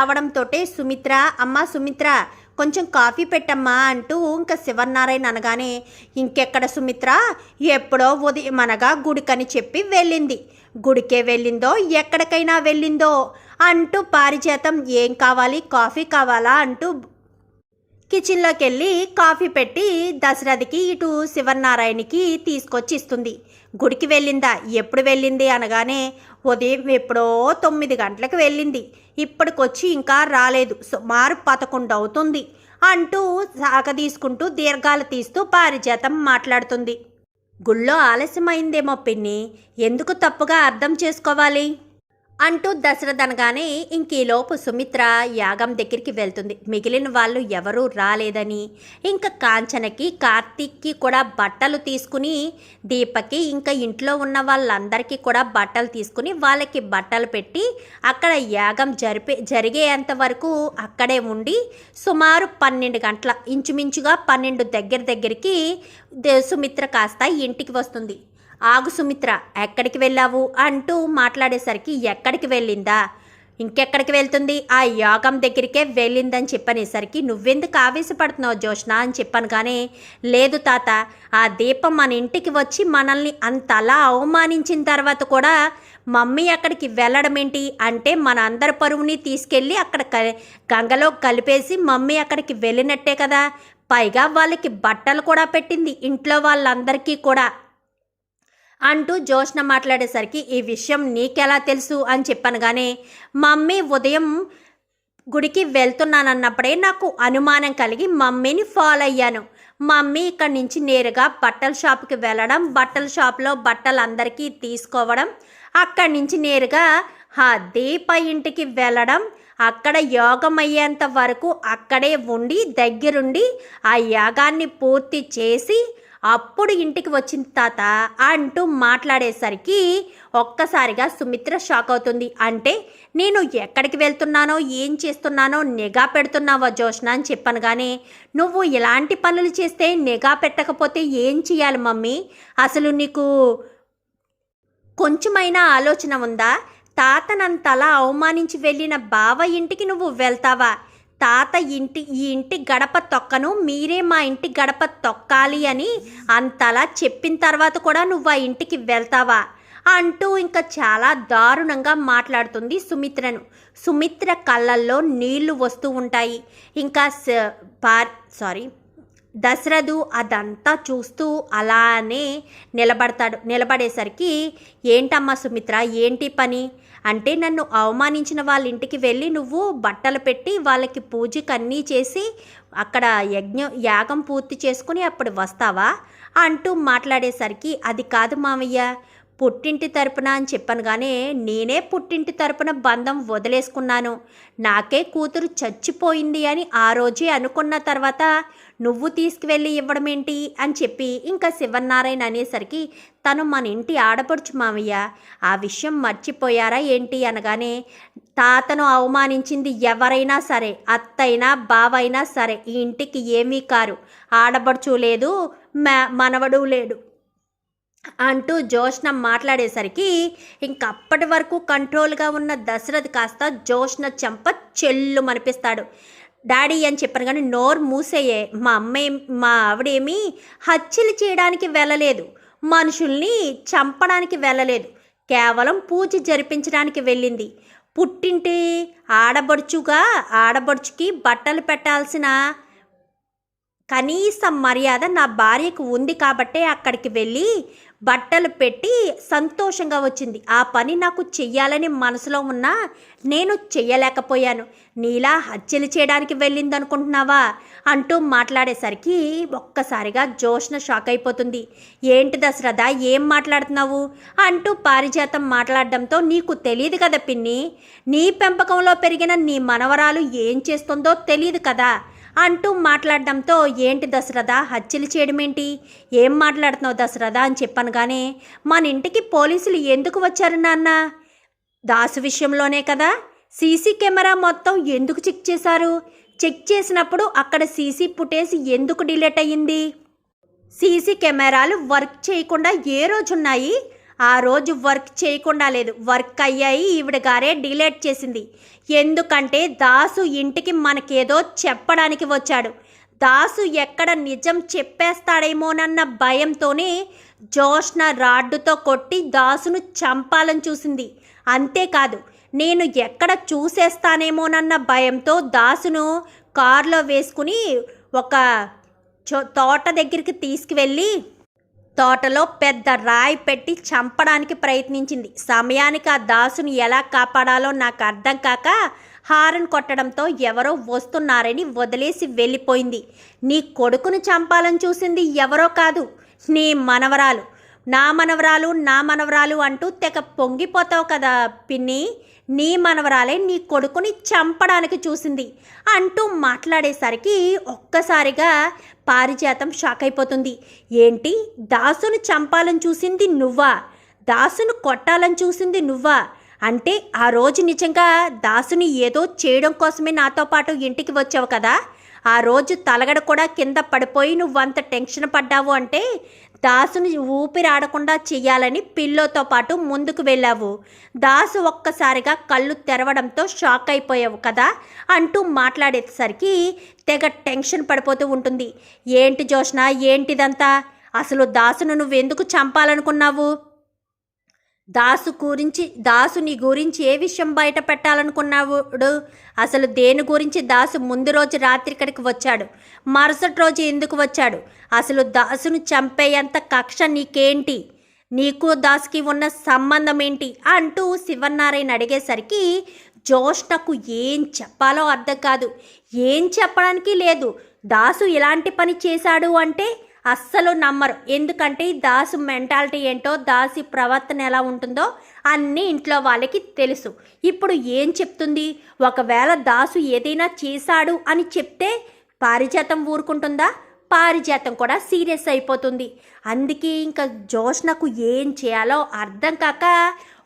రావడంతో సుమిత్ర అమ్మ సుమిత్ర కొంచెం కాఫీ పెట్టమ్మా అంటూ ఇంకా శివనారాయణ అనగానే ఇంకెక్కడ సుమిత్ర? ఎప్పుడో ఉదయం అనగా గుడికని చెప్పి వెళ్ళింది. గుడికే వెళ్ళిందో? ఎక్కడికైనా వెళ్ళిందో? అంటూ పారిజాతం ఏం కావాలి? కాఫీ కావాలా? అంటూ కిచెన్లోకి వెళ్ళి కాఫీ పెట్టి దశరథకి ఇటు శివనారాయణకి తీసుకొచ్చి ఇస్తుంది గుడికి వెళ్ళిందా? ఎప్పుడు వెళ్ళింది అనగానే ఉదయం ఎప్పుడో తొమ్మిది గంటలకు వెళ్ళింది. ఇప్పటికొచ్చి ఇంకా రాలేదు. సుమారు పదకొండు అవుతుంది అంటూ సాక తీసుకుంటూ దీర్ఘాలు తీస్తూ పారిజాతం మాట్లాడుతుంది. గుళ్ళో ఆలస్యమైందేమో పిన్ని. ఎందుకు తప్పుగా అర్థం చేసుకోవాలి? అంటూ దశరథ్ అనగానే ఇంకీలోపు సుమిత్ర యాగం దగ్గరికి వెళ్తుంది. మిగిలిన వాళ్ళు ఎవరూ రాలేదని. ఇంకా కాంచనకి కార్తీక్కి కూడా బట్టలు తీసుకుని దీపకి ఇంకా ఇంట్లో ఉన్న వాళ్ళందరికీ కూడా బట్టలు తీసుకుని వాళ్ళకి బట్టలు పెట్టి అక్కడ యాగం జరిపే జరిగేంత వరకు అక్కడే ఉండి సుమారు పన్నెండు గంటల ఇంచుమించుగా పన్నెండు దగ్గర దగ్గరికి సుమిత్ర కాస్త ఇంటికి వస్తుంది. ఆగు సుమిత్ర ఎక్కడికి వెళ్ళావు? అంటూ మాట్లాడేసరికి ఎక్కడికి వెళ్ళిందా? ఇంకెక్కడికి వెళ్తుంది? ఆ యోగం దగ్గరికే వెళ్ళిందని చెప్పనేసరికి నువ్వెందుకు ఆవేశపడుతున్నావు జోష్న అని చెప్పాను కానీ లేదు తాత ఆ దీపం మన ఇంటికి వచ్చి మనల్ని అంతలా అవమానించిన తర్వాత కూడా మమ్మీ అక్కడికి వెళ్ళడం ఏంటి? అంటే మన అందరి పరువుని తీసుకెళ్ళి అక్కడ క- గంగలో కలిపేసి మమ్మీ అక్కడికి వెళ్ళినట్టే కదా! పైగా వాళ్ళకి బట్టలు కూడా పెట్టింది ఇంట్లో వాళ్ళందరికీ కూడా. అంటూ జోష్న మాట్లాడేసరికి ఈ విషయం నీకెలా తెలుసు? అని చెప్పాను కానీ మమ్మీ ఉదయం గుడికి వెళ్తున్నానన్నప్పుడే నాకు అనుమానం కలిగి మమ్మీని ఫాలో అయ్యాను. మమ్మీ ఇక్కడి నుంచి నేరుగా బట్టల షాప్కి వెళ్ళడం బట్టల షాప్లో బట్టలు అందరికీ తీసుకోవడం అక్కడి నుంచి నేరుగా ఆ దీప ఇంటికి వెళ్ళడం అక్కడ యోగం అయ్యేంత వరకు అక్కడే ఉండి దగ్గరుండి ఆ యాగాన్ని పూర్తి చేసి అప్పుడు ఇంటికి వచ్చిన తాత అంటూ మాట్లాడేసరికి ఒక్కసారిగా సుమిత్ర షాక్ అవుతుంది. అంటే నేను ఎక్కడికి వెళ్తున్నానో ఏం చేస్తున్నానో నిఘా పెడుతున్నావా జోష్న అని చెప్పాను కానీ నువ్వు ఇలాంటి పనులు చేస్తే నిఘా పెట్టకపోతే ఏం చేయాలి మమ్మీ? అసలు నీకు కొంచెమైనా ఆలోచన ఉందా? తాతనంతలా అవమానించి వెళ్ళిన బావ ఇంటికి నువ్వు వెళ్తావా? తాత ఇంటి ఈ ఇంటి గడప తొక్కను మీరే మా ఇంటి గడప తొక్కాలి అని అంతలా చెప్పిన తర్వాత కూడా నువ్వు ఆ ఇంటికి వెళ్తావా? అంటూ ఇంకా చాలా దారుణంగా మాట్లాడుతుంది సుమిత్రను. సుమిత్ర కళ్ళల్లో నీళ్ళు వస్తూ ఉంటాయి. ఇంకా స- పార్ సారీ దశరథు అదంతా చూస్తూ అలానే నిలబడతాడు. నిలబడేసరికి ఏంటమ్మా సుమిత్ర ఏంటి పని? అంటే నన్ను అవమానించిన వాళ్ళ ఇంటికి వెళ్ళి నువ్వు బట్టలు పెట్టి వాళ్ళకి పూజకు అన్నీ చేసి అక్కడ యజ్ఞం యాగం పూర్తి చేసుకుని అప్పుడు వస్తావా? అంటూ మాట్లాడేసరికి అది కాదు మామయ్య పుట్టింటి తరపున అని చెప్పాను నేనే పుట్టింటి తరపున బంధం వదిలేసుకున్నాను. నాకే కూతురు చచ్చిపోయింది అని ఆ రోజే అనుకున్న తర్వాత నువ్వు తీసుకువెళ్ళి ఇవ్వడం ఏంటి? అని చెప్పి ఇంకా శివనారాయణ అనేసరికి తను మన ఇంటి ఆడపడుచు మామయ్య ఆ విషయం మర్చిపోయారా ఏంటి అనగానే తాతను అవమానించింది ఎవరైనా సరే అత్తైనా బావైనా సరే ఈ ఇంటికి ఏమీ కారు. ఆడపడుచు లేదు మ- మనవడు లేడు. అంటూ జోష్న మాట్లాడేసరికి ఇంకప్పటి వరకు కంట్రోల్గా ఉన్న దశరథ్ కాస్త జోష్న చెంప చెల్లు మనిపిస్తాడు డాడీ అని చెప్పాను కానీ నోరు మూసేయే మా అమ్మే మా ఆవిడేమీ హత్యలు చేయడానికి వెళ్ళలేదు మనుషుల్ని చంపడానికి వెళ్ళలేదు కేవలం పూజ జరిపించడానికి వెళ్ళింది. పుట్టింటి ఆడబడుచుగా ఆడబడుచుకి బట్టలు పెట్టాల్సిన కనీస మర్యాద నా భార్యకు ఉంది కాబట్టే అక్కడికి వెళ్ళి బట్టలు పెట్టి సంతోషంగా వచ్చింది. ఆ పని నాకు చెయ్యాలని మనసులో ఉన్నా నేను చెయ్యలేకపోయాను. నీలా హత్యలు చేయడానికి వెళ్ళిందనుకుంటున్నావా? అంటూ మాట్లాడేసరికి ఒక్కసారిగా జోష్న షాక్ అయిపోతుంది. ఏంటి దశరథ ఏం మాట్లాడుతున్నావు? అంటూ పారిజాతం మాట్లాడడంతో నీకు తెలియదు కదా పిన్ని. నీ పెంపకంలో పెరిగిన నీ మనవరాలు ఏం చేస్తుందో తెలియదు కదా. అంటూ మాట్లాడడంతో ఏంటి దశరథ? హత్యలు చేయడం ఏంటి ఏం మాట్లాడుతున్నావు దశరథ? అని చెప్పాను కానీ మన ఇంటికి పోలీసులు ఎందుకు వచ్చారు నాన్న? దాసు విషయంలోనే కదా? సీసీ కెమెరా మొత్తం ఎందుకు చెక్ చేశారు? చెక్ చేసినప్పుడు అక్కడ సీసీ ఫుటేజ్ ఎందుకు డిలీట్ అయ్యింది? సీసీ కెమెరాలు వర్క్ చేయకుండా ఏ రోజున్నాయి? ఆ రోజు వర్క్ చేయకుండా లేదు. వర్క్ అయ్యాయి ఈవిడ గారే డిలేట్ చేసింది. ఎందుకంటే దాసు ఇంటికి మనకేదో చెప్పడానికి వచ్చాడు. దాసు ఎక్కడ నిజం చెప్పేస్తాడేమోనన్న భయంతోనే జోష్న రాడ్డుతో కొట్టి దాసును చంపాలని చూసింది. అంతేకాదు నేను ఎక్కడ చూసేస్తానేమోనన్న భయంతో దాసును కారులో వేసుకుని ఒక చో- తోట దగ్గరికి తీసుకువెళ్ళి తోటలో పెద్ద రాయి పెట్టి చంపడానికి ప్రయత్నించింది. సమయానికి ఆ దాసుని ఎలా కాపాడాలో నాకు అర్థం కాక హారన్ కొట్టడంతో ఎవరో వస్తున్నారని వదిలేసి వెళ్ళిపోయింది. నీ కొడుకును చంపాలని చూసింది ఎవరో కాదు నీ మనవరాలు. నా మనవరాలు నా మనవరాలు అంటూ తెగ పొంగిపోతావు కదా పిన్ని. నీ మనవరాలే నీ కొడుకుని చంపడానికి చూసింది అంటూ మాట్లాడేసరికి ఒక్కసారిగా పారిజాతం షాక్ అయిపోతుంది. ఏంటి? దాసును చంపాలని చూసింది నువ్వా? దాసును కొట్టాలని చూసింది నువ్వా? అంటే ఆ రోజు నిజంగా దాసుని ఏదో చేయడం కోసమే నాతో పాటు ఇంటికి వచ్చావు కదా? ఆ రోజు తలగడ కూడా కింద పడిపోయి నువ్వంత టెన్షన్ పడ్డావు అంటే దాసుని ఊపిరాడకుండా చెయ్యాలని పిల్లోతో పాటు ముందుకు వెళ్ళావు. దాసు ఒక్కసారిగా కళ్ళు తెరవడంతో షాక్ అయిపోయావు కదా అంటూ మాట్లాడేసరికి తెగ టెన్షన్ పడిపోతూ ఉంటుంది. ఏంటి జోష్న ఏంటిదంతా? అసలు దాసును నువ్వెందుకు చంపాలనుకున్నావు? దాసు గురించి దాసు నీ గురించి ఏ విషయం బయట పెట్టాలనుకున్నావుడు అసలు దేని గురించి దాసు ముందు రోజు రాత్రి ఇక్కడికి వచ్చాడు? మరుసటి రోజు ఎందుకు వచ్చాడు? అసలు దాసును చంపేంత కక్ష నీకేంటి? నీకు దాసుకి ఉన్న సంబంధం ఏంటి? అంటూ శివనారాయణ అడిగేసరికి జోష్నకు ఏం చెప్పాలో అర్థం కాదు. ఏం చెప్పడానికి లేదు. దాసు ఇలాంటి పని చేశాడు అంటే అస్సలు నమ్మరు. ఎందుకంటే దాసు మెంటాలిటీ ఏంటో దాసి ప్రవర్తన ఎలా ఉంటుందో అన్నీ ఇంట్లో వాళ్ళకి తెలుసు. ఇప్పుడు ఏం చెప్తుంది? ఒకవేళ దాసు ఏదైనా చేశాడు అని చెప్తే పారిజాతం ఊరుకుంటుందా? పారిజాతం కూడా సీరియస్ అయిపోతుంది. అందుకే ఇంకా జోష్నకు ఏం చేయాలో అర్థం కాక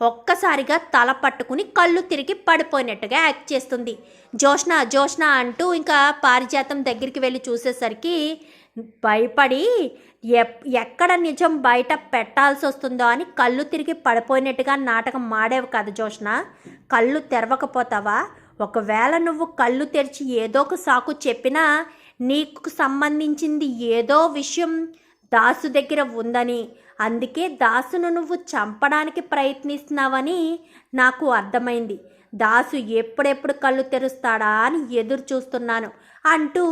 ఒక్కసారిగా తల పట్టుకుని కళ్ళు తిరిగి పడిపోయినట్టుగా యాక్ట్ చేస్తుంది. జోష్న జోష్న అంటూ ఇంకా పారిజాతం దగ్గరికి వెళ్ళి చూసేసరికి భయపడి ఎక్కడ నిజం బయట పెట్టాల్సి వస్తుందో అని కళ్ళు తిరిగి పడిపోయినట్టుగా నాటకం మాడేవు కదా జోష్ణ కళ్ళు తెరవకపోతావా? ఒకవేళ నువ్వు కళ్ళు తెరిచి ఏదో ఒక సాకు చెప్పినా నీకు సంబంధించింది ఏదో విషయం దాసు దగ్గర ఉందని. అందుకే దాసును నువ్వు చంపడానికి ప్రయత్నిస్తున్నావని నాకు అర్థమైంది. దాసు ఎప్పుడెప్పుడు కళ్ళు తెరుస్తాడా అని ఎదురు చూస్తున్నాను అంటూ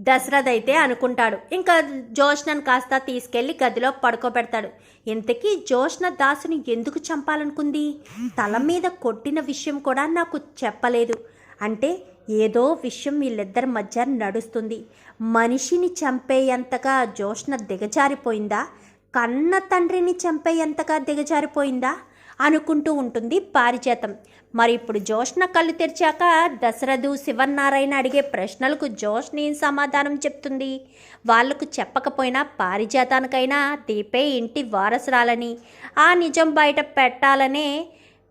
దశరథ్ అయితే అనుకుంటాడు. ఇంకా జోష్నను కాస్త తీసుకెళ్ళి గదిలో పడుకోబెడతాడు. ఇంతకీ జోష్న దాసుని ఎందుకు చంపాలనుకుంది? తల మీద కొట్టిన విషయం కూడా నాకు చెప్పలేదు. అంటే ఏదో విషయం వీళ్ళిద్దరి మధ్య నడుస్తుంది. మనిషిని చంపేయంతగా జోష్న దిగజారిపోయిందా? కన్న తండ్రిని చంపేయంతగా దిగజారిపోయిందా? అనుకుంటూ ఉంటుంది పారిజాతం. మరి ఇప్పుడు జోష్న కళ్ళు తెరిచాక దశరథు శివన్నారాయణ అడిగే ప్రశ్నలకు జోష్న ఏం సమాధానం చెప్తుంది? వాళ్ళకు చెప్పకపోయినా పారిజాతానికైనా దీపే ఇంటి వారసురాలని. ఆ నిజం బయట పెట్టాలనే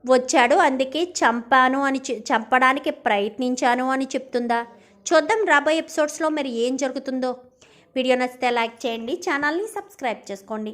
వచ్చాడు. అందుకే చంపాను అని చంపడానికి ప్రయత్నించాను అని చెప్తుందా? చూద్దాం రాబోయే ఎపిసోడ్స్లో మరి ఏం జరుగుతుందో. వీడియో నచ్చితే లైక్ చేయండి ఛానల్ని సబ్స్క్రైబ్ చేసుకోండి.